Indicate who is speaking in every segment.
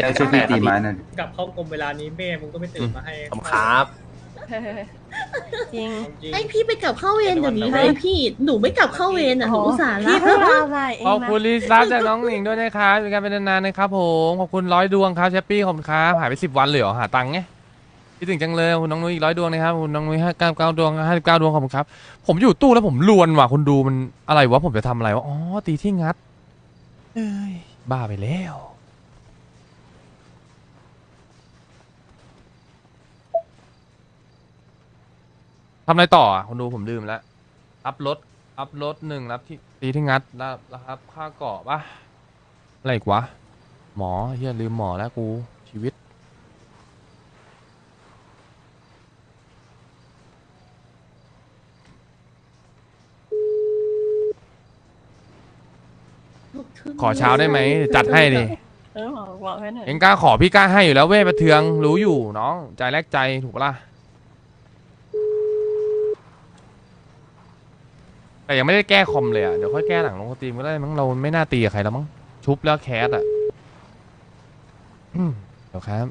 Speaker 1: จ็ด
Speaker 2: ได้
Speaker 1: เก้า
Speaker 2: ช่วย
Speaker 1: แป
Speaker 2: พี่
Speaker 1: ด
Speaker 2: ตีไม้หน่อย
Speaker 3: กลับเข้ากรมเวลานี้แม่มึงก็ไม่ตื่นมาให้
Speaker 1: ผมครับ
Speaker 4: จริง
Speaker 3: จริง
Speaker 5: ให้พี่ไปกลับเข้าเวรเดี๋ยวนี้เลยพี่ หนูไม่กลับเข้าเวรอะหนูอุตส่าห์
Speaker 4: พี่
Speaker 5: ละ
Speaker 4: เพิ่งมาใหม่เอง
Speaker 6: ขอบ
Speaker 4: นะ
Speaker 6: คุณลิซ่าจากน้องหนิงด้วยนะครับเป็นการเป็นนานๆนะครับผมขอบคุณร้อยดวงครับแชปปี้ขอบคุณครับหายไปสิบวันเลยเหรอหาตังค์ไงคิดถึงจังเลยขอบคุณน้องนุ้ยอีกร้อยดวงนะครับขอบคุณน้องนุ้ยห้าเก้าเก้าดวงห้าสิบเก้าดวงขอบคุณครับผมอยู่ตู้แล้วผมลวนว่ะคุณดูมันอะไรวะผมจะทำอะไรวะอ๋อตีที่งัดเอ้ยบ้าไปแล้ว ทำอะไรต่ออะคุณดูผมลืมแล้ว อัพรถ อัพรถหนึ่งรับที่ตีที่งัดแล้วแล้วครับ ค่าเกาะปะอะไรอีกวะ หมอเฮียลืมหมอแล้วกู ชีวิตขอเช้าได้ไหมเดี๋ยวจัดให้ดิ
Speaker 4: เออบอกบอกไว้หน่อย
Speaker 6: เอ็งกล้าขอพี่กล้าให้อยู่แล้วเว้ยประเทืองรู้อยู่น้อง ใจแลกใจถูกปะล่ะ แต่ยังไม่ได้แก้คอมเลยอะ เดี๋ยวค่อยแก้หลังลงสตรีมก็ได้มั้งเราไม่น่าตีกับใครแล้วมั้งชุบแล้วแคสอะอืมเดี๋ยวครับ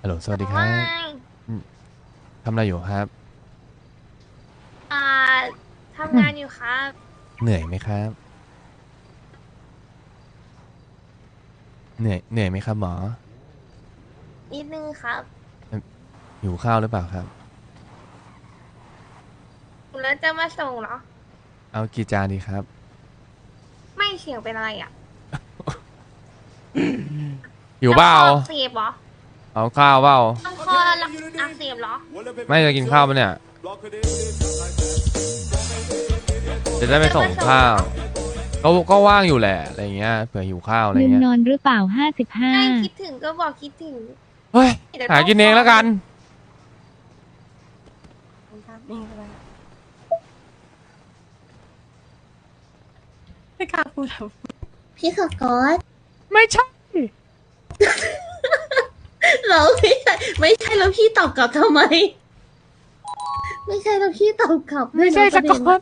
Speaker 6: ฮัลโหลสวัสดีครับทำอะไรอยู่ครับ
Speaker 7: อ่าทำงานอยู่ครับ
Speaker 6: เหนื่อยไหมครับ เหนื่อยเหนื่อยไหมครับหมอ
Speaker 7: นิดนึงครับ
Speaker 6: หิวข้าวหรือเปล่าครับ
Speaker 7: แล้วจะมาส่งเหรอ
Speaker 6: เอากี่จานดีครับ
Speaker 7: ไม่เสียงเป็นอะไรอะ
Speaker 6: หิวเปล่า
Speaker 7: ลำคออักเสียบเหรอ
Speaker 6: เอาข้าวเปล่า
Speaker 7: ลำคออักเสียบเหรอ
Speaker 6: ไม่จะกินข้าวปะเนี่ยจะได้ไปส่งข้าวก็ก็ว่างอยู่แหละอะไรเงี้ยเผื่อหิวข้าวอะไร
Speaker 8: ลืม
Speaker 6: เงี้ย
Speaker 8: นอนหรือเปล่าห้าสิบห้า
Speaker 7: ให้คิดถึงก็บอกคิดถึง
Speaker 6: เฮ้ย
Speaker 7: เดี๋ยว
Speaker 6: หากินเองแล้วกัน
Speaker 4: นี่ก็ได้ ไม่กล้าพูดครับ
Speaker 5: พี่สกอต
Speaker 6: ไม่ใช่
Speaker 5: เราไม่ใช่ไม่ใช่แล้วพี่ตอบกลับทำไม ไม่ใช่แล้วพี่ตอบกลับ
Speaker 6: ไม่ใช่สกอต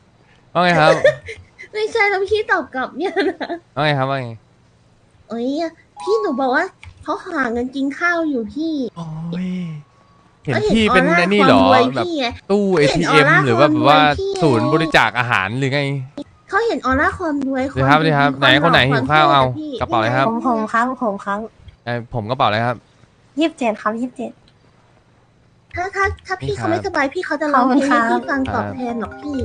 Speaker 6: ว่าไงครับ
Speaker 5: ไม่ใช่แล้วพี่ตอบกลับเนี่ยนะ
Speaker 6: ว่าไงครับว่าไง
Speaker 5: เอ้ยพี่หนูบอกว่าเขาหาเงินกินข้าวอยู่พี่
Speaker 6: โอ้ยเห็น
Speaker 5: ก็
Speaker 6: พี่เป็น
Speaker 5: ออ
Speaker 6: ไอ้
Speaker 5: ร่า
Speaker 6: นี่เหรอ
Speaker 5: ความวย
Speaker 6: แบบ
Speaker 5: พี่ไง
Speaker 6: ตู้
Speaker 5: เห็นออ
Speaker 6: ATM
Speaker 5: ร่า
Speaker 6: หรือว่า
Speaker 5: ความ
Speaker 6: แบบว่า
Speaker 5: รวยพี่
Speaker 6: ศูนย์
Speaker 5: ไง
Speaker 6: บริจาคอาหารหรือไง
Speaker 5: เขาเห็นออร่าความรวย
Speaker 6: เดี๋ยวครับ
Speaker 5: วาม
Speaker 6: เดี๋ยวครับ
Speaker 5: ดี
Speaker 6: ไหนคนไหนหิวข้าวเอา
Speaker 5: พี่
Speaker 6: กระเป๋าอะไรครับ
Speaker 4: ผมผมครับผมครับ
Speaker 6: ไอ้ผมกระเป๋าอะไรครับ
Speaker 4: ยี่สิบเจ็ดครับยี่สิบเจ็ด
Speaker 5: ถ้าถ้าถ้าพี่
Speaker 6: นี่ครับ
Speaker 5: เขาไม่สบายพี่เขาจะร้องเพลง
Speaker 4: ขอบ
Speaker 5: ให้
Speaker 4: คุณครับ
Speaker 5: พี่ฟังตอบแทนหรอกพี่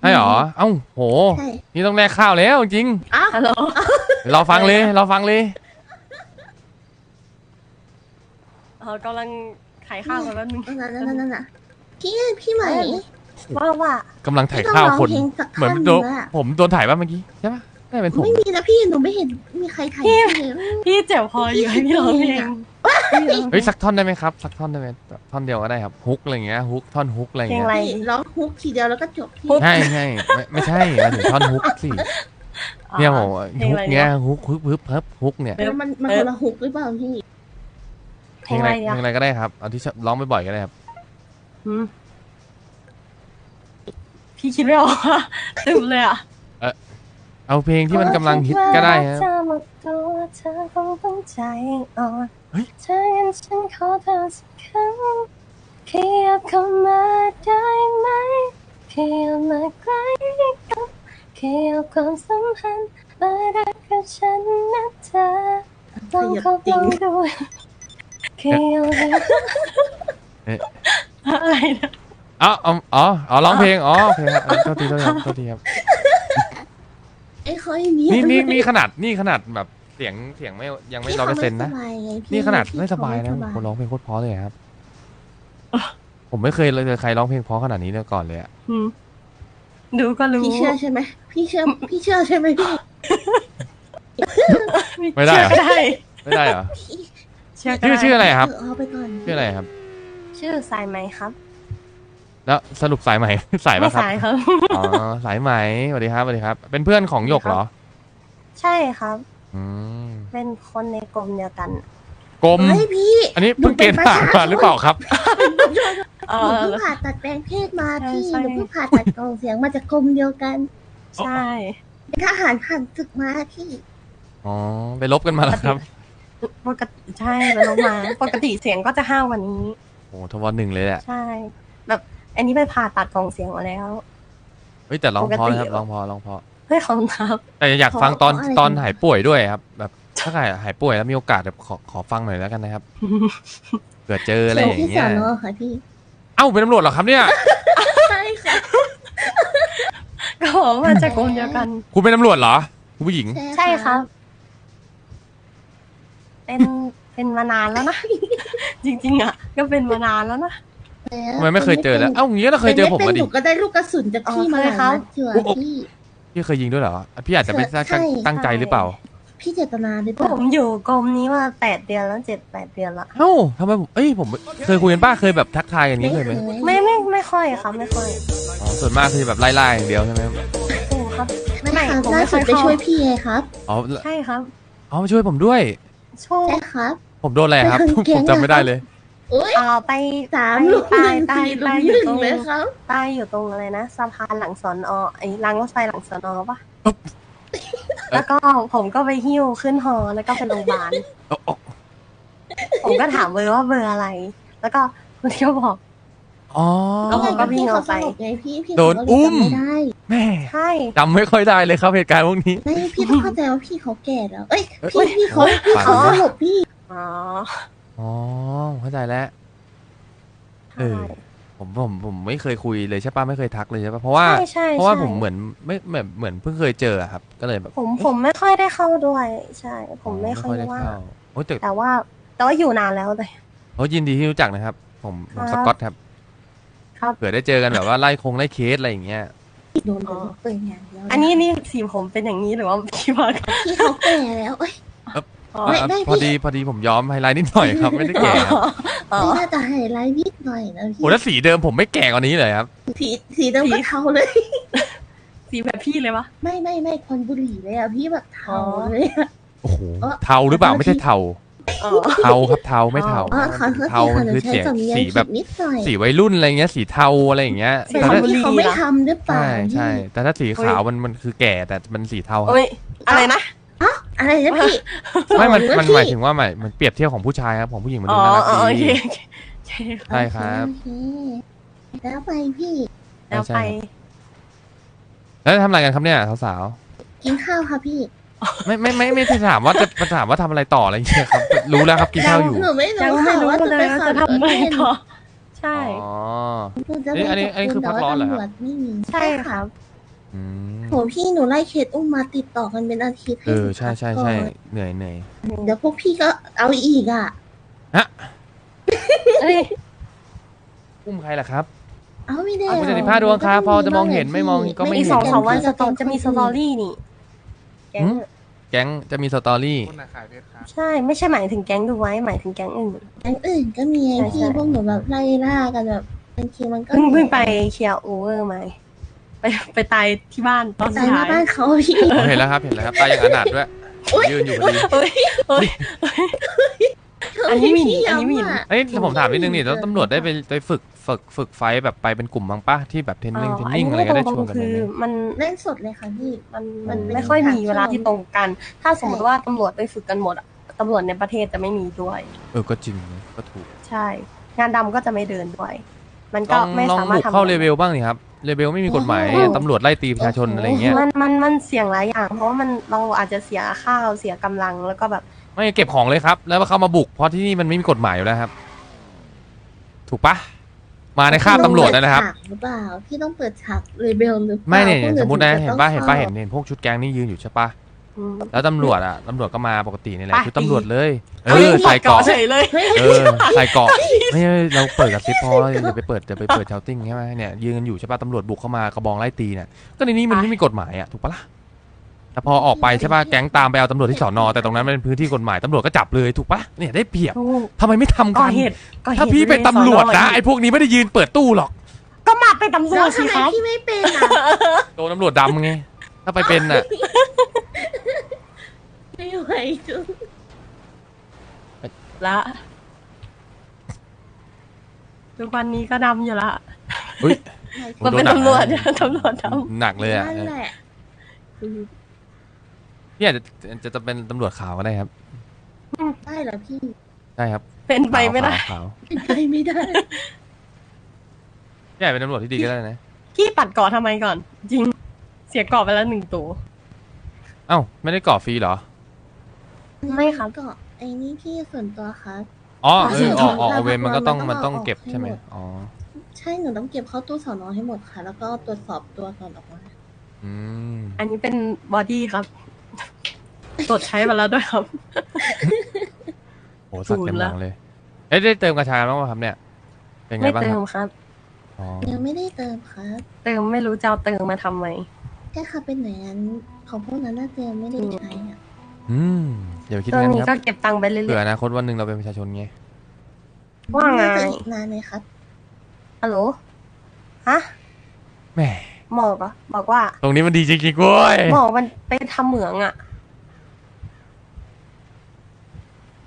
Speaker 6: ใช่หรอ เอ้าโห
Speaker 5: ใช่
Speaker 6: นี่ต้องแลกข้าวแล้วจริง
Speaker 5: อ้าว
Speaker 4: ฮัลโหล
Speaker 6: เราฟังเลย เราฟังเลย
Speaker 4: เออกำลังขายข้าวกันแป๊บนึง
Speaker 5: นั่นนั่นนั่นนั่นน่ะพี่พี่ไหม
Speaker 4: ว่าว่า
Speaker 6: กำลังถ่ายข้าวคน
Speaker 5: พี่ต้องร้องเพลงสัก
Speaker 6: เหมือน
Speaker 5: ท่อน
Speaker 6: โดน
Speaker 5: หนึ่งอะ
Speaker 6: ผมโดนถ่ายป่ะเมื่อกี้ใช่ปะน่าจะเป็นผม
Speaker 5: ไม่มีนะพี่หนูไม่เห็นมีใครถ่าย
Speaker 4: พี่
Speaker 5: พี่เลย
Speaker 4: พี่เจ็บคออยู่ให้พี่ร้องเพลง
Speaker 6: เฮ้ยสักท่อนได้ไหมครับสักท่อนได้ไหมท่อนเดียวก็ได้ครับฮุกอะไรเงี้ยฮุกท่อนฮุกอะไร
Speaker 4: เพลง
Speaker 6: เงี้
Speaker 4: อะไร
Speaker 6: ย
Speaker 5: พี่ร้องฮุกทีเดียวแล้วก็จบพี่
Speaker 6: ใช่ใช่ไม่ไม่ใช่หมายถึงท่อนฮุกสิเนี่ยผม
Speaker 4: เพลง
Speaker 6: ฮุ
Speaker 4: อะ
Speaker 6: ก
Speaker 4: ไร
Speaker 6: เงี้
Speaker 4: เนี่ยย
Speaker 6: ฮุกฮุกฮึบฮึบฮุกเนี่ย
Speaker 5: แล้วมันมันคนละฮุกหรือเปล่าพี่
Speaker 4: เพ
Speaker 6: เพ
Speaker 4: ล
Speaker 6: ล
Speaker 4: ง
Speaker 6: ง
Speaker 4: อะ
Speaker 6: อะไรไร
Speaker 4: อะ
Speaker 6: เพลงอะไรก็ได้ครับเอาที่ชอบร้องบ่อยๆก็ได้ครับ
Speaker 4: หืม พี่คิดไม่ออกอะตึมเลยอะ
Speaker 6: เอาเพลงที่มันกำลังฮิตก็ได้ครับ
Speaker 4: เธอหมดตัวเธอคงต้องใจอ่อน
Speaker 6: เฮ้ย
Speaker 4: ถ้างั้นฉันขอเธอสักครั้งขยับเข้ามาได้ไหมขยับมาใกล้กันขยับความสัมพันธ์มาได้กับฉันนะเธอลองเข้าลองดูขยับมา
Speaker 6: เอ๊ะ
Speaker 4: อะไรนะ
Speaker 6: อ๋ออ๋ออ๋ออ๋อร้องเพลงอ๋อโอเคครับเออโทษทีโทษทีครับโทษทีครับ
Speaker 5: ไอ้เขาอย่างนี้
Speaker 6: นี่นี่นี่ขนาดนี่ขนาดแบบเสียงเสียงไม่ยังไม่ร้อยเปอร์เซ็นต์นะ นี่ขนาดไม่สบายนะคนร้องเพลงโคตรเพราะเลยครับ ผมไม่เคยเลยเจอใครร้องเพลงเพราะขนาดนี้เลยก่อนเลยอะ
Speaker 4: อืมดูก็รู้
Speaker 5: พี่เชื่อใช่ไหมพี่เชื่อพี่เชื่อใช่ไหมพี่
Speaker 6: ไม่ได้เหรอ
Speaker 4: เชื่อก็ได้
Speaker 6: ไม่ได้เหรอ
Speaker 5: พี่
Speaker 4: เชื่อก็
Speaker 6: ชื่อ
Speaker 4: ได้
Speaker 6: ชื่ออะไรครับ
Speaker 5: เออเอาไปก่อน
Speaker 6: ชื่ออะไรครับ
Speaker 4: ชื่อสายไหมครับ
Speaker 6: แล้วสรุปสายไหม สาย
Speaker 4: ไม่
Speaker 6: ปะครับ
Speaker 4: สายครับ
Speaker 6: อ๋อ สายไหมสวัสดีครับสวัสดีครับ เป็นเพื่อนของหยกเหรอ
Speaker 4: ใช่ครับ
Speaker 6: อืม
Speaker 4: เป็นคนในกลุ่มเดียวกัน
Speaker 6: กลม
Speaker 5: เฮ้ยพี่
Speaker 6: อันนี้เพิ่งเกณฑ์ทหารมาหรือเปล่าครับ
Speaker 4: เอ
Speaker 5: หนู
Speaker 4: อ
Speaker 5: เพิ่งผ่าตัดแปลงเพศมาพี่
Speaker 4: ใช่
Speaker 5: หนูเพิ่งผ่าตัดกล่องเสียงมาจากกรมเดียวกัน
Speaker 4: ใช่
Speaker 5: เป็นทหารผ่านศึกมาพี่
Speaker 6: อ๋อ ไปลบกันมาแล้วครับ
Speaker 4: ปกติใช่แล้วลงมา ปกติเสียงก็จะห้าวกว่านี้
Speaker 6: โอ้ทวหนึ่งเลยแหละ
Speaker 4: ใช่ แบบ อันนี้ไปผ่าตัดกล่องเสียงมาแล้ว
Speaker 6: เฮ้ยแต่ร้องเพอ
Speaker 4: ปกติ
Speaker 6: นะครับร้องเพอร้องเพอ
Speaker 4: เฮ้ยขอบคุณครับ
Speaker 6: แต่อยากฟังตอน
Speaker 5: ขออะไร
Speaker 6: ตอนหายป่วยด้วยครับ แบบถ้าใครหายป่วยแล้วมีโอกาสแบบขอขอฟังหน่อยแล้วกันนะครับเผื่อเจออะไรอย่าง
Speaker 5: ที่
Speaker 6: เงี้
Speaker 5: สอยนอค่ะพี่
Speaker 6: เอ้าเป็นตำรวจเหรอครับเนี่ย
Speaker 5: ใช่ค่ะ
Speaker 4: ก็บอกว่ามาจากกลุ่มเดียวกัน
Speaker 6: คุณเป็นตำรวจเหรอคุณผู้หญิง
Speaker 4: ใช่ครับ เป็นเป็นมานานแล้วนะ จริงๆอะ ก็เป็นมานานแล้วนะ
Speaker 6: ทำไมไม่เคยเจอแล้ว เอ้าอย่างเงี้ยเราเคยเจอผม
Speaker 5: ป็
Speaker 6: มานดิ
Speaker 5: หนูก็ได้ลูกกระสุนจากพี่
Speaker 4: อ๋อ
Speaker 5: มาหลาย
Speaker 4: เคยครับ
Speaker 5: นัดเจือ
Speaker 6: โอ้โอ้
Speaker 5: พี่
Speaker 6: พี่เคยยิงด้วยเหรอ พี่อาจจะไม่ตั้ง
Speaker 5: ใช่
Speaker 6: ตั้งใจหรือเปล่า
Speaker 5: พี่เจตนาหรือเป
Speaker 4: ผ
Speaker 5: ล่า
Speaker 4: มอยู่กรมนี้มาแปดเดือนแล้วเจ็ดแปดเดือนละ
Speaker 6: เอ้าทำไมผมเอ้ยผมเคยคุยกันป้าเคยแบบทักทายกันนี้เคยไหม
Speaker 4: ไม่ไม่ไม่ค่อยครับไม่ค่อย
Speaker 6: อ๋อส่วนมากคือแบบไล่ๆอย่างเดียวใช่ไหมครับ
Speaker 4: โอ้ครับ
Speaker 5: ไม่
Speaker 4: ไม่
Speaker 5: ครับ
Speaker 4: ผม
Speaker 5: ล่า
Speaker 4: ไม่
Speaker 5: สุด
Speaker 4: ค่อย
Speaker 5: ไป
Speaker 4: เข้า
Speaker 5: ช่วยพี่ไงครับ
Speaker 6: อ๋อ
Speaker 4: ใช่ครับ
Speaker 6: อ๋อมาช่วยผมด้วย
Speaker 4: โชค
Speaker 5: ใช่ครับ
Speaker 6: ผมโดนอะไรครับ
Speaker 5: ไปทางแก๊
Speaker 6: ผม
Speaker 5: ง
Speaker 6: จำไม่ได้
Speaker 5: อะครับ
Speaker 6: เลย
Speaker 5: โอ้ย
Speaker 4: อ่าไป
Speaker 5: สาม
Speaker 4: ไป
Speaker 5: ลูกหนึ่ง
Speaker 4: ตาย
Speaker 5: สี่ลู
Speaker 4: ตากย
Speaker 5: ห
Speaker 4: อยู่
Speaker 5: นึ่ง
Speaker 4: ตรง
Speaker 5: เลยครับ
Speaker 4: ตายอยู่ตรงอะไรนะสะพานหลังสอนอไอ้รางรถไฟหลังสอนอปะ
Speaker 6: อ๊บ
Speaker 4: แล้วก็ผมก็ไปหิ้วขึ้นหอแล้วก็ไปโรงพยาบาล
Speaker 6: โอ้โอ้
Speaker 4: ผมก็ถามเบอร์ว่าเบอร์อะไร แล้วก็คุณก็บอก
Speaker 6: อ๋อ
Speaker 4: แล้วผมก็วิ่งออกไป
Speaker 5: ไงพี่พี่
Speaker 6: โดนอุ้ม
Speaker 5: เขาเลยจำไม่ได้
Speaker 6: แม่
Speaker 4: ใช่
Speaker 6: จำไม่ค่อยได้เลยครับเหตุการณ์พวกนี้
Speaker 5: ไม่พี่ต้องเข้าใจว่าพี่เขาแก่แล้ว เอ้ย
Speaker 6: เอ้
Speaker 5: พี่
Speaker 6: ย
Speaker 5: พี่เขาพี่เขา
Speaker 6: ฟัง
Speaker 5: สลบพี่
Speaker 4: อ๋อ
Speaker 6: อ๋อเข้าใจแล้ว เอ
Speaker 4: ใช่
Speaker 6: อผมผมผมไม่เคยคุยเลยใช่ปะไม่เคยทักเลยใช่ปะเพราะว่า
Speaker 4: ใช่ใช่
Speaker 6: เพราะว่า
Speaker 4: ใช่
Speaker 6: ผมเหมือนไม่เหมือนเหมือนเพิ่งเคยเจออะครับ ก็เลยแบบ
Speaker 4: ผมผมไม่ค่อยได้เข้าด้วย ใช่ ผมไม่ค่อย
Speaker 6: ได้
Speaker 4: ว่า
Speaker 6: เข้าโอ้ยแต่
Speaker 4: แต่ว่าแต่ว่าอยู่นานแล้วเลย
Speaker 6: โอ้ยินดีที่รู้จักนะครับ ผมผม
Speaker 4: ค
Speaker 6: ส
Speaker 4: รับ
Speaker 6: กอตครับ
Speaker 4: ครับ
Speaker 6: เผื่อได้เจอกันแบบว่าไล่คงไล่เคสอะไรอย่างเงี้ย
Speaker 5: โดนโดนเปิดอย่างเดียว
Speaker 4: อันนี้นี่สีผมเป็นอย่างนี้หรือว่าพี่ว่า
Speaker 5: พี่เขาแก่แล้วเอ้ย
Speaker 4: อ๋อ
Speaker 5: ไม่
Speaker 6: อะ
Speaker 5: ได้
Speaker 6: พอ
Speaker 5: พี่
Speaker 6: ดีพอดีผมย้อมไฮไลท์นิดหน่อยครับ ไม่ได้แก่ครับ
Speaker 4: อ๋อ
Speaker 5: ไม่น่าจะให้ไลฟ์นิดหน่อยนะพี่
Speaker 6: โอ้แล้วสีเดิมผมไม่แก่กว่านี้เลยครับ
Speaker 5: สีสีเดิมก็เทาเลย
Speaker 4: สีแบบพี่เลยวะ
Speaker 5: ไม่ไม่ไม่ควันบุหรี่เลยอะพี่แบบเทาเลยอะ
Speaker 6: โอ้โห
Speaker 5: เอ้อ
Speaker 6: เทาหรือเปล่า
Speaker 5: ขอโทษ
Speaker 6: ไม่ใช่
Speaker 5: ที
Speaker 6: เทา
Speaker 4: อ๋อ
Speaker 6: เทาครับเทาไม่เทา
Speaker 5: อ๋อขอโทษที
Speaker 6: เทา
Speaker 5: ค่ะ
Speaker 6: มัน
Speaker 5: หนู
Speaker 6: คือ
Speaker 5: ใช้
Speaker 6: เสียง
Speaker 5: สำเนียง
Speaker 6: สีแบบ
Speaker 5: ผิดนิดหน่อย
Speaker 6: สีวัยรุ่นอะไรเงี้ยสีเทาอะไรอย่างเงี้ย
Speaker 4: สี
Speaker 6: แต่
Speaker 4: ค
Speaker 6: ถ้า
Speaker 4: บุหรี่
Speaker 5: พี่เขาไม่ทำหรือเปล่า
Speaker 6: ใช่ใช่
Speaker 5: พี่
Speaker 6: แต่ถ้าสีขาวมันมันคือแก่แต่มันสีเทาครับ
Speaker 4: โอ้ย อะไรนะ
Speaker 5: อะไรนะพี่
Speaker 6: ไม่มัน
Speaker 5: สอง
Speaker 6: มัน
Speaker 5: พี่
Speaker 6: หมายถึงว่าหมายมันเปรียบเทียบของผู้ชายครับของผู้หญิงมัน
Speaker 4: อ๋
Speaker 6: ดู
Speaker 4: อ
Speaker 6: น่ารัก
Speaker 4: อ๋อโอเค
Speaker 6: ดี
Speaker 4: โอเคโอเค
Speaker 6: ใช่ครับ
Speaker 5: โอเคแล้วไปพี่
Speaker 4: แล้ว
Speaker 6: ใช่
Speaker 4: ไป
Speaker 6: ครับแล้วทำอะไรกันครับเนี่ยสาว
Speaker 5: กินข้าวค่ะพี่
Speaker 6: ๆไม่ไม่ไม่ไม่ได้ถามว่าจะมาถามว่าทำอะไรต่ออะไรอย่างเงี้ยครับ รู้แล้วครับกินข้าวอยู่
Speaker 5: หนูไม่
Speaker 4: ยัง
Speaker 5: รู้
Speaker 4: ไม่
Speaker 5: ค่ะ
Speaker 4: รู้
Speaker 5: ว่าจะ
Speaker 4: เล
Speaker 5: ไป
Speaker 4: ยว่า
Speaker 5: ขั
Speaker 4: จะ
Speaker 5: บ
Speaker 4: ทำอะไร
Speaker 5: รถเล่น
Speaker 4: ต่อใช่
Speaker 6: อ๋อ
Speaker 5: หนูจะ
Speaker 6: นี่
Speaker 5: ไป
Speaker 6: อันนี้
Speaker 5: จับ
Speaker 6: อันนี้คือ
Speaker 5: แต่
Speaker 6: พักร้อนเหรอครับ
Speaker 5: ตำวจไม่มี
Speaker 4: ใช่ครับ
Speaker 6: อืม
Speaker 5: โหพี่หนูไล่เคสอุ้มมาติดต่อกันเป็นอาทิตย์
Speaker 6: เอ
Speaker 5: ให้
Speaker 6: อ
Speaker 5: หนู
Speaker 6: ใช่ใช่
Speaker 5: พัก
Speaker 6: ใช่
Speaker 5: ก่อน
Speaker 6: เหนื่อยเหนื่อย
Speaker 5: เดี๋ยวพวกพี่ก็เอาอีกอะ
Speaker 4: เอ้ย
Speaker 6: อุ้มใครล่ะครับ
Speaker 5: เอาไม่ได้
Speaker 6: เอาคุณ
Speaker 5: หร
Speaker 6: จะนิพาดวงครับพอจะมองเห็นไม่มองก็ไม่
Speaker 4: อีก
Speaker 6: เห็น
Speaker 4: สองสามวัน
Speaker 5: พี่
Speaker 4: จะต้องจะมีสตอรี่นี่ แก๊ง
Speaker 6: หืม แก๊งจะมีสตอรี่
Speaker 4: ใช่ ไม่ใช่หมายถึงแก๊งดูไว้หมายถึงแก๊งอื่น
Speaker 5: อันอื่นก็มีไง
Speaker 4: ใช่
Speaker 5: พี่
Speaker 4: ใช่
Speaker 5: พวกหนูแบบไล่ล่ากันแบบบางทีมันก็
Speaker 4: เพิ่งเพิ่งไปเคลียร์โอเวอร์มา ไปไปตายที่บ้านตอนสุ
Speaker 5: ตา
Speaker 4: ด
Speaker 5: ยหน้า
Speaker 4: ท้าย
Speaker 5: บ้านเขาพี่
Speaker 6: ผมเห็นแล้วครับเห็นแล้วครับตายอย่างอนาถด้วยยืนอยู่พอดี
Speaker 4: เฮ้ยเฮ้ย อันนี้หมิ่น
Speaker 5: พี่
Speaker 4: อันนี้หมิ่น
Speaker 5: ย้ำะ
Speaker 6: เอ้ยผมถามนิดนึงนี่แล้วตำรวจได้ไปไปฝึกฝึกฝึกไฟท์แบบไปเป็นกลุ่มบ้างปะที่แบบเทรนนิ่งเทรนนิ่งอะไรก็ได้ชวนกัน
Speaker 4: คื
Speaker 6: ไหม
Speaker 4: อมัน
Speaker 5: เล่นสดเลยค่ะพี่
Speaker 4: มัน
Speaker 5: มั
Speaker 4: มัน
Speaker 5: นเป็น
Speaker 4: ไม่ค่อยมี
Speaker 5: ทาง
Speaker 4: เวลา
Speaker 5: ที่
Speaker 4: ที่ตรงกัน ถ้าสมมติว่าตำรวจไปฝึกกันหมดอะตำรวจในประเทศจะไม่มีด้วย
Speaker 6: เออก็จริงนะก็ถูก
Speaker 4: ใช่ งานดำก็จะไม่เดินด้วย มัน
Speaker 6: ล
Speaker 4: ก็
Speaker 6: อง
Speaker 4: ไม่
Speaker 6: ลอง
Speaker 4: สามารถ
Speaker 6: บุก
Speaker 4: ทำ
Speaker 6: เข้าเลเวลบ้างนี่ครับ เลเวลไม่มีกฎหมายตำรวจไล่ตีประชาชนอะไรเงี้ย
Speaker 4: มันมันมันเสี่ยงหลายอย่าง เพราะว่ามันเราอาจจะเสียข้าวเสียกำลังแล้วก็แบบ
Speaker 6: ไม่เก็บของเลยครับ แล้วเข้ามาบุกเพราะที่นี่มันไม่มีกฎหมายอยู่แล้วครับ ถูกปะมาในคราบตำรวจนะครับ
Speaker 5: พี่ต้องเปิดฉากหรือเปล่าพี่ต้องเปิดฉากเรเบลหรือเปล่า
Speaker 6: ไม่เนี่ย
Speaker 5: พวก
Speaker 6: สมมตินะ
Speaker 5: ถึงจ
Speaker 6: เห็น
Speaker 5: ต้อง
Speaker 6: ปะเห็นปะ
Speaker 5: ข้า
Speaker 6: เห็นเห็นพวกชุดแก๊งนี่ยืนอยู่ใช่ปะ
Speaker 4: อืม
Speaker 6: แล้วตำรวจอะตำรวจก็มาปกตินี่แหละ
Speaker 4: ไป
Speaker 6: ชุดตำรวจเลยเอ
Speaker 4: ฮ้ย
Speaker 6: อใส่เกราะ
Speaker 4: เฉยเลย
Speaker 5: เฮ้ย
Speaker 6: เออใส่เกราะไม่ใช่เราเปิดกับซิปพอแล้วอย่าไปเปิดจะไปเปิดชาวติ้งใช่ไหมเนี่ยยืนกันอยู่ใช่ปะตำรวจบุกเข้ามากระบองไล่ตีเนี่ยก็ในนี้มันไม่มีกฎหมายอะถูกปะล่ะแต่พอออกไปใช่ปะแก๊งตามไปเอาตำรวจที่สอนอแต่ตรงนั้นมันเป็นพื้นที่กฎหมายตำรวจก็จับเลยถูกปะเนี่ยได้เปรียบ
Speaker 4: ถูก
Speaker 6: ทำไมไม่ทำ
Speaker 4: ก่อ
Speaker 6: กัน
Speaker 4: เหตุก่อเหตุ
Speaker 6: ถ้าพี่เป็นตำรวจนะ
Speaker 4: ใส
Speaker 6: ไอ้พวกนี้ไม่ได้ยืนเปิดตู้หรอก
Speaker 4: ก็มาเป็นตำร
Speaker 5: แล้วว
Speaker 4: จสิ
Speaker 5: ทำไม
Speaker 4: ครับ
Speaker 5: พี่ไม่เป็นอะ
Speaker 6: โดนตำรวจดำไงถ้าไปเป็นน่ะ
Speaker 5: ไม่ไหวจุ๊บ
Speaker 4: ละ ทุกวันนี้ก็ดำอยู่ละ
Speaker 6: เฮ้ย
Speaker 4: มันเป็น
Speaker 6: โดนหนัก
Speaker 4: ตำรวจ
Speaker 6: นะ
Speaker 4: ตำรวจด
Speaker 6: หนักเลยอะ
Speaker 5: นั่นแหละ
Speaker 6: พี่อาจจะจะจะเป็นตำรวจขาวก็ได้ครับ
Speaker 5: ได้เหรอพี่
Speaker 6: ได้ครับ
Speaker 4: เป็นไปไม่ได้
Speaker 6: ขาวขาว
Speaker 5: เป็นไปไม่ได้
Speaker 6: พี่อาจเป็นตำรวจที่ดีก็ได้นะ
Speaker 4: พี่ปัดเกาะทำไมก่อน จริง เสียเกาะไปแล้วหนึ่งตัว
Speaker 6: เอ้า ไม่ได้ก่อฟรีเหรอ
Speaker 4: ไม่ครับ
Speaker 5: ก็ไอ้นี่พี่ส่วนตัวครับ
Speaker 6: อ๋อเอ
Speaker 5: ส่
Speaker 6: อ
Speaker 5: วน
Speaker 6: อ
Speaker 5: ข
Speaker 6: อ
Speaker 5: อกง
Speaker 6: ออกเอาเวรมันก็ต้อง
Speaker 5: รา
Speaker 6: มันต้อง
Speaker 5: เอาออก
Speaker 6: เก็บใช่ไหม
Speaker 5: ให้หมด
Speaker 6: อ๋อ
Speaker 5: ใช่หนูต้องเก็บเข้าตู้สอนอให้หมดค่ะ แล้วก็ตรวจสอบตัวก่อนออกมา
Speaker 6: อืม
Speaker 4: อันนี้เป็นบอดี้ครับ ตรวจใช้มาแล้วด้วยครับ
Speaker 6: โหสักเต็มหลังเลยเอ๊ะได้เติมกระชายบ้างป่ะครับเนี่ย เป็นไง
Speaker 4: ไม่
Speaker 6: บ้าง
Speaker 4: เติ
Speaker 6: ครั
Speaker 4: ม
Speaker 6: บ
Speaker 4: ครับ
Speaker 6: อ๋อ
Speaker 5: ยังไม่ได้เติมครับ
Speaker 4: เติมไม่รู้จะเอาเติมมาทำไม
Speaker 5: แค่ค่ะเป็นหน่วยงานของพวกนั้นน่าจะยังไม่ได้ใช้อะ
Speaker 6: อืมเดี๋ยวคิด
Speaker 4: ตอน
Speaker 6: งั้น
Speaker 4: นี้
Speaker 6: ค
Speaker 4: ก็
Speaker 6: รับ
Speaker 4: เก็บตังค์ไปเรื่
Speaker 6: เผื่อ
Speaker 4: อย
Speaker 6: อนาคตวันหนึ่งเราเป็นประชาชนไง
Speaker 4: ๆว่าไง
Speaker 5: น่จะอีกนานเลยครับ
Speaker 4: ฮัลโหลฮะ
Speaker 6: แหม
Speaker 4: หมอกเหรอบอกว่า
Speaker 6: ตรงนี้มันดีจริงๆเว้ย
Speaker 4: หมอกมันไปทำเหมืองอะ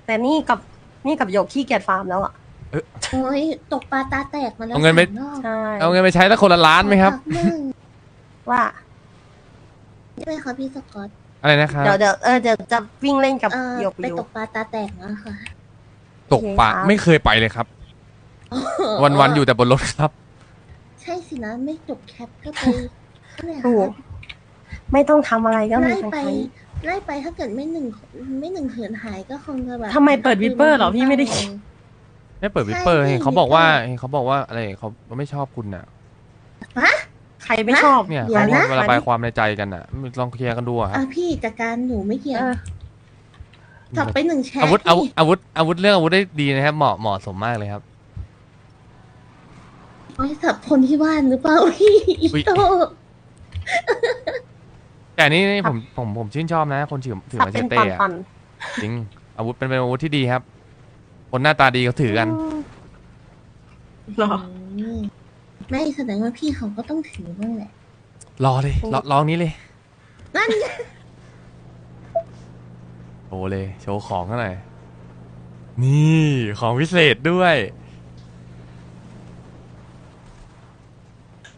Speaker 4: แต่นี่กับนี่กับโยกขี้เกียจฟาร์มแล้วอะ
Speaker 5: โอ้ยตกปลาตาแตกมาแล้ว
Speaker 6: เอาเงินไป
Speaker 5: สมรอบ
Speaker 4: ใช่
Speaker 6: เอาเงินไปใช้แล้วคนละล้านไหมครับ
Speaker 5: ขอณาก
Speaker 4: ว่า
Speaker 5: ใช่ไหมครับพี่สกอต
Speaker 6: อะไรนะครับ
Speaker 4: เดี๋ยวเดี๋ยวเออเดี๋ยวจะวิ่งเล่นกับ
Speaker 5: เออ
Speaker 4: โยก
Speaker 5: ไป
Speaker 4: อยู่
Speaker 5: ตกปลาตาแตกมาค่ะ
Speaker 6: ตกปลา
Speaker 4: โอเคครับ
Speaker 6: ไม่เคยไปเลยครับวันๆอยู่แต่บนรถครับ
Speaker 5: ใช่สินะ ไม่จบแคปก็ไปนั่นแหละ
Speaker 4: ถูกไม่ต้องทำอะไรก็มี
Speaker 5: ไล่
Speaker 4: ใคร
Speaker 5: ไปไล่ไปถ้าเกิดไม่หนึ่งไม่หนึ่งเหินหายก็คงจะแบบ
Speaker 4: ทำไมเปิดวิปเปอร์เหรอพี่ไม่ได้
Speaker 6: ไม่เปิดวิปเปอร์
Speaker 5: ใช่
Speaker 6: เห็นเขาบอกว่าเห็นเขาบอกว่าอะไรเขาไม่ชอบคุณน่ะ
Speaker 4: ใครไม่ชอบ
Speaker 6: เนี่ย
Speaker 5: เดี๋ยว
Speaker 6: เขา
Speaker 5: นะ
Speaker 6: เวลาระบายความในใจกันน่ะลองเคลียร์กันดูอะครับ
Speaker 5: อะพี่จัดการหนูไม่เกี่ยว
Speaker 4: เออ
Speaker 5: จับไปหนึ่งแชร์
Speaker 6: อาวุธอาวุธ
Speaker 5: พี่
Speaker 6: อาวุธอาวุธเรื่องอาวุธได้ดีนะครับ เหมาะเหมาะสมมากเลยครับ
Speaker 5: โอ้ยสับคนที่บ้านหรือเปล่าพี่อี
Speaker 6: อุ๊ย
Speaker 5: โต
Speaker 6: แต่นี่นี่ผมผมผมชื่นชอบนะ คนถือถือ
Speaker 4: สับ
Speaker 6: มาเช
Speaker 4: เป็น
Speaker 6: เต้
Speaker 4: ตอน
Speaker 6: อะ
Speaker 4: ตอน
Speaker 6: จริง อาวุธเป็นเป็นอาวุธที่ดีครับ คนหน้าตาดีเขาถือกัน
Speaker 4: หรอ
Speaker 5: อืม ไม่แสดงว่าพี่เขาก็ต้องถือบ้างแหละ
Speaker 6: รอเลยรอลองนี้เลย
Speaker 5: นั่นไง
Speaker 6: โชว์เลย โชว์ของกันหน่อยนี่ของพิเศษด้วย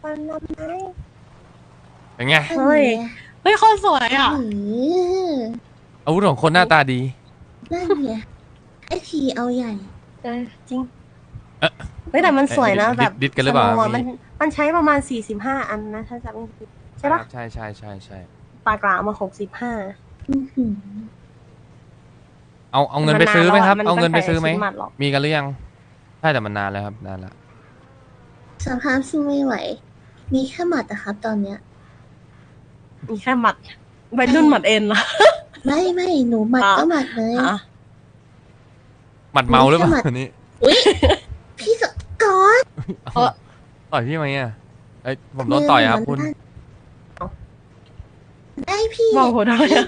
Speaker 4: มันทำไม
Speaker 6: เป็นไง
Speaker 4: เฮ้ย เฮ้ยโคตรสวยอะ
Speaker 5: เออ
Speaker 6: อาวุธของคนหน้าตาดี
Speaker 5: นั่นไงไอทีเอาใหญ่
Speaker 4: เออจริง
Speaker 6: เอ๊ะ
Speaker 4: เฮ้ยแต่มันสวยนะ
Speaker 6: ดิด
Speaker 4: แบบ
Speaker 6: ดิดกันหรือเปล่า
Speaker 4: สโนว์ะ
Speaker 6: มี
Speaker 4: มันมันใช้ประมาณสี่สิบห้าอันนะถ้าจำไม่ผิดใช่ปะ
Speaker 6: ใช่ใช่ใช่ใช่
Speaker 4: ปากกามาหกสิบห้า
Speaker 5: อื้อหือ
Speaker 6: เอาเอาเงินไปซื้อไหมครับ
Speaker 4: มัน
Speaker 6: เอาเงินไปซื้อไหม
Speaker 4: ตั้งแต่ชิ้นหมัดหรอก
Speaker 6: มีกันหรือยังใช่แต่มันนานแล้วครับนานแล้ว
Speaker 5: สภาพสู้ไม่ไหว มีแค่หมัดอะครับ ตอนเนี้ย
Speaker 4: มีแค่หมัดวัยรุ่นหมัดเอ็นละ
Speaker 5: ไม่ไม่หนูหมัด
Speaker 4: อะ
Speaker 5: ก็หมัดเลย
Speaker 4: อะ
Speaker 6: หมัดเมาหรือเปล่า
Speaker 5: มีแค่หมัด
Speaker 6: อันนี้
Speaker 5: อุ้ยพี่สกอต
Speaker 4: เออ
Speaker 6: ต่อยพี่ไหมอะเอ้ยผมโดนต่อยครับคุณ
Speaker 5: ได้พี่
Speaker 4: มองหัวทำไมอะ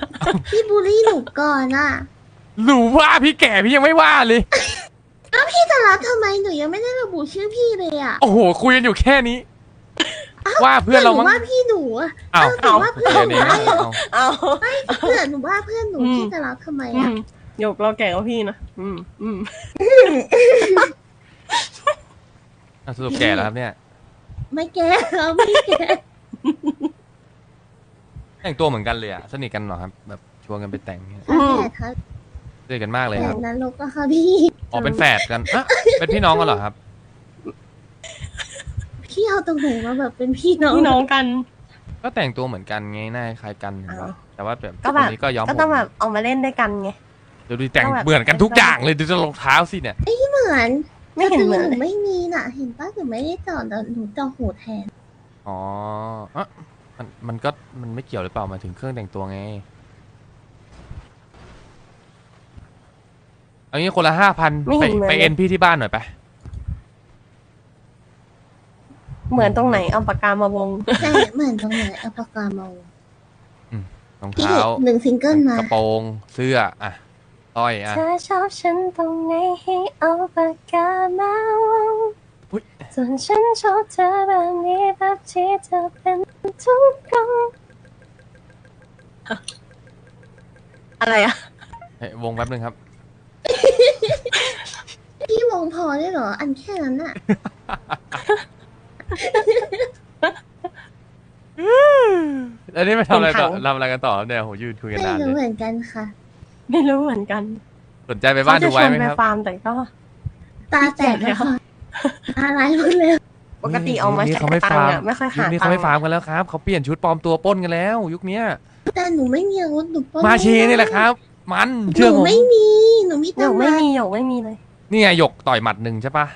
Speaker 5: พี่บูลลี่หนูก่อนอะ
Speaker 6: หนูว่าพี่แก่พี่ยังไม่ว่าเลย
Speaker 5: พี่จะรับทำไมหนูยังไม่ได้ระบุชื่อพี่เลยอะ
Speaker 6: โอ้โหคุยกันอยู่แค่นี้ ว่าเพื่อนเรามั้ง
Speaker 5: หว่าพี่หนูอะ
Speaker 6: อ้าว
Speaker 5: เออว่าเพื่อน
Speaker 6: เดี๋ยวนี้เอา
Speaker 4: เอา
Speaker 5: เพื่อนหนูว่าเพื่อนหนู
Speaker 4: อืม
Speaker 5: พี่จะรับทำไม
Speaker 4: อื
Speaker 5: อะ
Speaker 4: มหยกเราแก่กว่าพี่นะ อืมอืม
Speaker 6: เอาสรุปแก่แล้วครับเนี่ย
Speaker 5: ไม่แก้แล้วไม่แก้
Speaker 6: แต่งตัวเหมือนกันเลยอะ สนิทกันเหรอครับ แบบชวนกันไปแต่งเนี่ย
Speaker 4: อืม
Speaker 5: แต่ถ้า
Speaker 6: สนิทกันมากเลย
Speaker 5: แบ
Speaker 6: ครับ
Speaker 5: บนั้นลกก็ค่ะพี่
Speaker 6: อ๋อเป็นแฝดกันอะเป็นพี่น้องกันเหรอครับ
Speaker 5: พี่เอาตรงไหนมาแบบเป็นพี่น้อง
Speaker 4: พี่น้องกัน
Speaker 6: ก็แต่งตัวเหมือนกันไงหน้าคล้ายกันเห็นปะ
Speaker 4: อ้าว
Speaker 6: แต่ว่าแบบ
Speaker 4: ก็แบบ
Speaker 6: คนนี้ก็ย้อม
Speaker 4: ก็
Speaker 6: ผม
Speaker 4: ต้องแบบเอามาเล่นด้วยกันไง
Speaker 6: เดี๋ยวดูแต่ง
Speaker 4: ก็แบบ
Speaker 6: เหมือนกันทุกอย่างเลยดูจะรองเท้าสิเนี่ย
Speaker 5: เหมือน
Speaker 4: ไม่เห็นเหมือน
Speaker 5: แต่
Speaker 4: เลย
Speaker 5: ไม่มีน่ะ เห็นป้าหนูไม่ได้ต่อแต่หนูต่อหูแทน
Speaker 6: อ๋ออะมันมันก็มันไม่เกี่ยวหรือเปล่าหมายถึงเครื่องแต่งตัวไงเอางี้คนละห้าพัน
Speaker 4: ไม่
Speaker 6: ไป
Speaker 4: เห็นเหมือน
Speaker 6: ไป
Speaker 4: เลย
Speaker 6: เอ็นพี่ที่บ้านหน่อยไป
Speaker 4: เหมือนตรงไหนเอาปากกามาวง
Speaker 5: ใช่เหมือนตรงไหนเอาปากกามาวง
Speaker 6: รอง
Speaker 5: พี่
Speaker 6: เท้า
Speaker 5: หนึ่งซิงเกิลมาก
Speaker 6: ระโปรงเสื้ออะ ต้อยอะ
Speaker 4: เธอชอบฉันตรงไหนให้เอาปากกามาวง
Speaker 6: อุ๊ย
Speaker 4: ส่วนฉันชอบเธอแบบนี้แบบที่เธอเป็นทุกครั้งอะไรอะ
Speaker 6: เฮ้ยวงแป๊บนึงครับ
Speaker 5: พี่วงพอได้เหรอ อันแค่นั้นน่ะ
Speaker 6: อแล้วนี่ไปทำอะไรต่อ
Speaker 4: เป็นถัง
Speaker 6: ทำอะไรกันต่อครับเนี่ยโหยืนคุยกัน
Speaker 5: ไม่
Speaker 6: นาน
Speaker 5: รู้
Speaker 6: เล
Speaker 5: เห
Speaker 6: ย
Speaker 5: มือนกันค่ะ
Speaker 4: ไม่รู้เหมือนกัน
Speaker 6: สนใจไปบ้าน
Speaker 4: เขาจะ
Speaker 6: ดู
Speaker 4: ช
Speaker 6: ไว้
Speaker 4: วน
Speaker 6: ไหม
Speaker 4: ไป
Speaker 6: ครับ
Speaker 4: ฟาร์มแต่ก็
Speaker 5: ตาแตกแล้วค่ะตาลายหมดเลย
Speaker 4: ปกติออกมา
Speaker 6: ยุคนี้
Speaker 4: ใช้
Speaker 6: เขาไม่
Speaker 4: ตัง
Speaker 6: ฟา
Speaker 4: ค์
Speaker 6: ร์ม
Speaker 4: อะไม่ค่อย
Speaker 6: ยุ
Speaker 4: หา
Speaker 6: คนี้
Speaker 4: ตั
Speaker 6: เขา
Speaker 4: ง
Speaker 6: ไม่
Speaker 4: ค์
Speaker 6: ฟาร์มกันแล้วครับเขาเปลี่ยนชุดปลอมตัวปล้นกันแล้ว ยุคเนี้ย
Speaker 5: แต่หนูไม่มีอาวุธหนูปล้น
Speaker 6: มาเชนี่แหละครับ มัน
Speaker 5: ห
Speaker 6: เชื่อ
Speaker 5: นู
Speaker 6: ผม
Speaker 5: ไม่มีหนูมี
Speaker 4: หย
Speaker 5: แต่
Speaker 4: กไม่
Speaker 5: ไม้
Speaker 4: มีหยกไม่มีเลย
Speaker 6: นี่ไงหยกต่อยหมัดหนึ่งใช่ปะ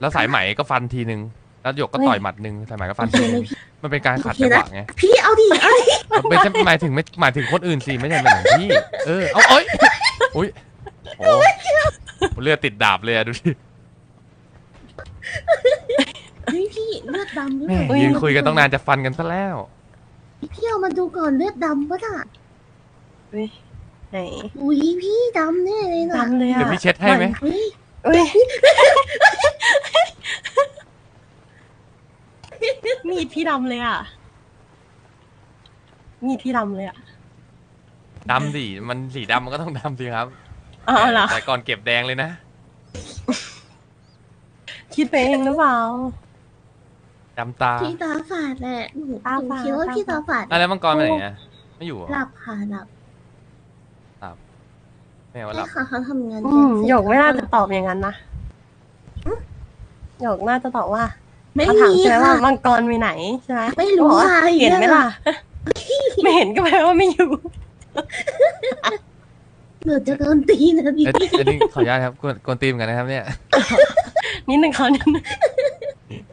Speaker 6: แล้วสายไหมก็ฟันทีหนึ่ง แล้วหยกก็ต่อยหมัดหนึ่งสายไหมก็ฟันทีหนึ่งมันเป็นการขัดจังหวะไง
Speaker 5: พี่เอาดิเอาดิ
Speaker 6: ไม่ใช่หมายถึงไม่หมายถึงคนอื่นสิไม่ใช่หมายถึงพี่เออเอาเอ้ยอุ้ยโอ้เลือดติดดาบเลยอะดูดิ
Speaker 5: เฮ้ยพี่เลือดดำด้วย
Speaker 6: แม่ยืนคุยกันต้องนานจะฟันกันซะแล้ว
Speaker 5: พี่เอามาดูก่อนเลือดดำปะน่ะ
Speaker 4: ไหน
Speaker 5: อุ้ยพี่ดำแน่เลยนะ
Speaker 4: ดำเลยอะ
Speaker 6: เดี๋ยวพี่เช็ดให้ไหม
Speaker 5: เฮ้ย
Speaker 4: เอ้ย มีดพี่ดำเลยอะ มีดพี่ดำเลยอะ
Speaker 6: ดำดิมันสีดำมันก็ต้องดำสิครับ
Speaker 4: อ๋อเหรอ
Speaker 6: แต่ก่อนเก็บแดงเลยนะ
Speaker 4: คิดไปเองหรือเปล่า
Speaker 6: ดำตา
Speaker 5: พี่ตาฝาดแหละหนู
Speaker 4: ตา
Speaker 5: หนู
Speaker 4: ฝาด
Speaker 5: คิดว่าพี่ตาฝาด
Speaker 6: อะแล้วมังกรไปไหนอะไม่อยู่เหรอ
Speaker 5: หลับค่ะหลับ
Speaker 6: ไม่เอาว่าห
Speaker 5: ใช่
Speaker 6: ลับ
Speaker 5: ค่ะเขาทำงาน
Speaker 4: อืม
Speaker 5: เสร็จ
Speaker 4: หยกไม่น่าจะตอบอย่างนั้นนะหยกน่าจะตอบว่า
Speaker 5: ไม่
Speaker 4: เขาถาม
Speaker 5: มี
Speaker 4: ใช่ไหม
Speaker 5: ค่ะ
Speaker 4: ว่ามังกรไปไหนใช่ไหม
Speaker 5: ไม่รู้
Speaker 4: บอกว่า
Speaker 5: ค่ะ
Speaker 4: เห็นไหมล่ะ ไม่เห็นก็แปลว่าไม่อยู่
Speaker 5: หนูจะโดนตีนะพี่
Speaker 6: เอ้ยอันนี้ขออนุญาตครับกวนกวนตีมกันนะครับเนี่ย
Speaker 4: นิดนึงเขานิดนึง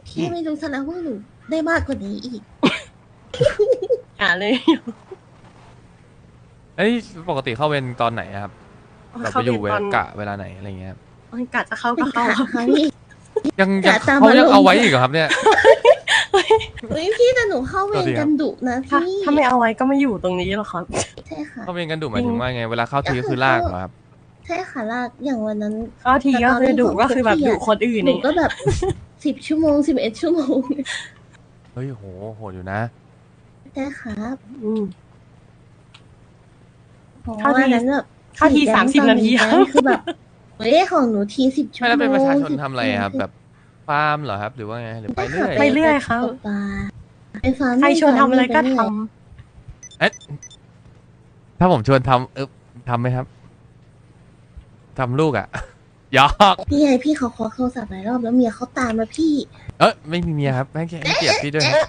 Speaker 5: พี่ไม่รู้ซะแล้วว่าหนูได้มากกว่านี้อีก
Speaker 4: อ่าเลย
Speaker 6: เอ้ยปกติเข้าเวรตอนไหนอะครับเราไปอยู่เว
Speaker 4: ต
Speaker 6: ร
Speaker 4: อน
Speaker 6: กะเวลาไหนอะไรเงี้ยครับ
Speaker 4: กะจะเข้า
Speaker 5: เป็
Speaker 4: ก็
Speaker 5: น
Speaker 4: เข้า
Speaker 5: ขาค่ะพี่
Speaker 6: ยังยัง
Speaker 5: กะตาม
Speaker 6: เขายัง
Speaker 5: อารมณ์
Speaker 6: เอาไว้อีกเหรอครับเนี่ย
Speaker 5: เฮ้ยพี่แต่หนูเข้าเว
Speaker 6: สวั
Speaker 5: ร
Speaker 6: สดีครั
Speaker 5: กับนดุนะ
Speaker 4: ถ้า
Speaker 5: พี่
Speaker 4: ถ้าไม่เอาไว้ก็ไม่อยู่ตรงนี้หรอกครับ
Speaker 5: ใช่ค่ะ
Speaker 6: เข้าเวรกันดุหมายถึงว่าไงเวลาเข้าทีก็คือลากเหรอครับ
Speaker 5: ใช่ค่ะลากอย่างวันนั้น
Speaker 4: ก็ทีก็คือดุก็คือแบบดุคนอื่น
Speaker 5: หนู
Speaker 4: เนี่ย
Speaker 5: ก็แบบสิบชั่วโมงสิบเอ็ดชั่วโมง
Speaker 6: เฮ้ยโหโหดอยู่นะ
Speaker 5: ใช่ครับ
Speaker 4: อืม
Speaker 5: เพราะ
Speaker 4: เข้า
Speaker 5: ว่า
Speaker 4: ที
Speaker 5: นั้นแบบ
Speaker 4: เข้าที
Speaker 5: แดง
Speaker 4: สามสิบ
Speaker 5: ตอ
Speaker 4: นาที
Speaker 5: แดงคือแบบเฮ้ยของหนูทีสิบชั่ว
Speaker 6: ไม่
Speaker 5: โมง
Speaker 6: แล้วเป็นประชาชน
Speaker 5: 10
Speaker 6: ทำอะไรอะครับ แบบ ฟาร์มเหรอครับ หรือว่าไงหรือไปเรื่อย
Speaker 4: ไปเรื่อยครับ
Speaker 5: ตกปลาไปฟาร์ม
Speaker 4: ใครชวนทำอะไรก็
Speaker 5: ปเย
Speaker 4: ทำ
Speaker 6: ถ้าผมชวนทำเออทำไหมครับทำลูกอะหยอก
Speaker 5: พี่ไงพี่เขาขอโทรศัพท์หลายรอบแล้วเมียเขาตามมาพี่
Speaker 6: เอ้ยไม่มีเมียครับให้เกียรติให้เกียรติพี่ด้วยครับ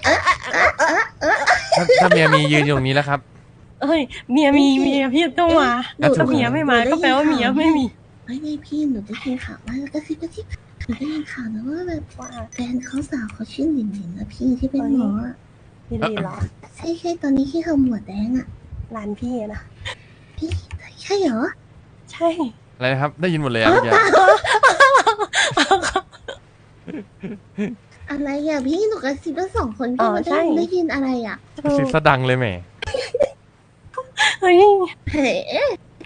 Speaker 6: ถ้าถ้าเมียมียืนอยู่ตรงนี้แล้วครับ
Speaker 4: เอ้ยเมียมีเมียพี่ต้องมา
Speaker 6: แล้วถูก
Speaker 4: ถ้าเมียไม่มาก็แปลว่าเมียไม่มี
Speaker 5: ไม่ไม่พี่หนูได้ยินข่าวว่าแล้วก็ซิบก็ซิบ หนูได้ยินข่าวนะว่าแบบว่าแฟนเขาสาวเขาชื่อหลินหลินนะพี่ที่เป็นหมออะ
Speaker 4: พี่ลีเหรอ
Speaker 5: ใช่ใช่ตอนนี้ที่เขาหมวดแดงอะ
Speaker 4: ร้านพี่อะนะ
Speaker 5: พี่ใช่เหรอ
Speaker 4: ใช่
Speaker 6: อะไรนะครับ ได้ยินหมดเลยอะเมื่อกี้
Speaker 5: อะไรอะพี่หนูกับซิบทั้งสองคนพี่มาได้ได้ยินอะไรอะ
Speaker 6: สิสะดังเลยแหม
Speaker 4: เฮ้ย
Speaker 5: เฮ้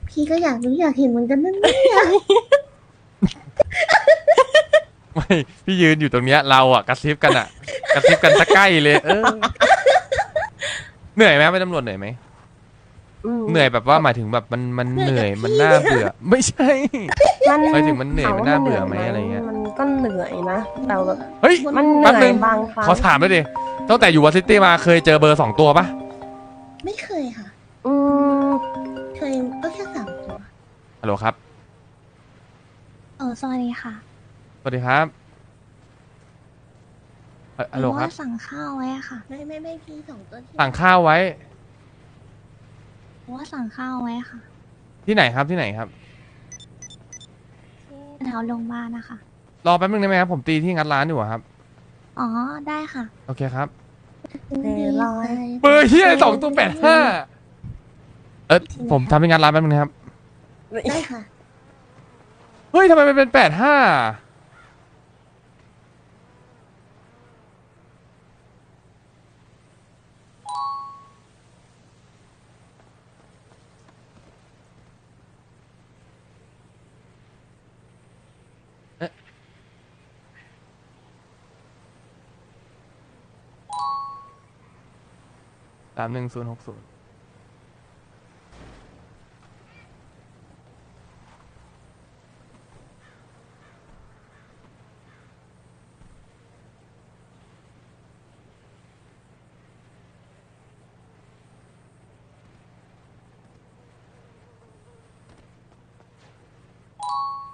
Speaker 5: พี่ก็อยากรู้อยากเห็นเหมือนกันนั่นเนี่ย
Speaker 6: ไม่พี่ยืนอยู่ตรงเนี้ยเราอะกระซิบกันอะกระซิบกันจะใกล้เลย เออเหนื่อยไหมเป็นตำรวจเหนื่อยไหม
Speaker 4: ม
Speaker 6: เหนื่อยแบบว่าหมายถึงแบบมันมันเหนื่อยมันน่าเบื่อ ไม่ใช่
Speaker 4: มัน
Speaker 6: หมายถึงมันเหนื่อยมันน่าเบื่อไหม
Speaker 4: ถว่
Speaker 6: อะไรเงี้ย
Speaker 4: มันก็เหนื่อยนะแต่แบบ
Speaker 6: เฮ้ย
Speaker 4: มันเห
Speaker 6: แป๊บ
Speaker 4: นื่
Speaker 6: นึ
Speaker 4: อย
Speaker 6: ง
Speaker 4: บางครั้ง
Speaker 6: ขอถามด้วยดิตั้งแต่อยู่วอซิตี้มาเคยเจอเบอร์สองตัวปะ
Speaker 5: ไม่เคยค่ะ
Speaker 4: อืม
Speaker 5: เคยก็แค่สามตัว
Speaker 6: ฮัลโหลครับ
Speaker 7: เออสวัสดีค่ะ
Speaker 6: ส วัสดีครับเอ่อฮัลโหล
Speaker 7: หนู
Speaker 6: ครับ
Speaker 7: ว่าสั่งข้าวไว้อะค่ะ
Speaker 5: ไม่ไม่ไม่พี่สองตัวที่
Speaker 6: สั่งข้าวไว้
Speaker 7: หนูว่าสั่งข้าวไว้ค่ะ
Speaker 6: ที่ไหนครับที่ไหนครับ
Speaker 7: ที่แถวโรงพยาบาลนะคะ
Speaker 6: รอแป๊บนึงได้ไหมครับ ผมตีที่งัดร้านอยู่อะครับ
Speaker 7: อ๋อได้ค่ะ
Speaker 6: โอเคครับ
Speaker 5: ดีใจ
Speaker 6: เบอร์เฮียสองตัวแปดห้าเออผมทำที่งัดร้านแป๊บนึงนะครับ
Speaker 5: ได้ค่ะ
Speaker 6: เฮ้ยทำไมมันเป็นแปดห้า สามหนึ่งศูนย์หกศูนย์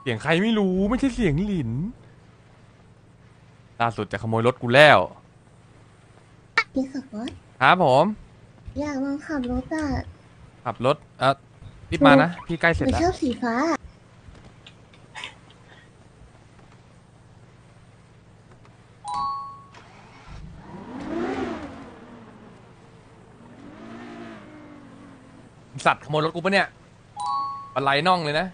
Speaker 6: เสียงใครไม่รู้ไม่ใช่เสียงหลินล่าสุดจะขโมยรถกูแล้วครับผม
Speaker 5: อยากลองขับรถอะ
Speaker 6: ขับรถเออรีบมานะ พี่ใกล้เส
Speaker 5: ห
Speaker 6: ร็จ
Speaker 5: นู
Speaker 6: แล้ว
Speaker 5: ชอบสีฟ้า
Speaker 6: สัตว์ขโมยรถกูปะเนี่ยอะไรน่องเลยนะ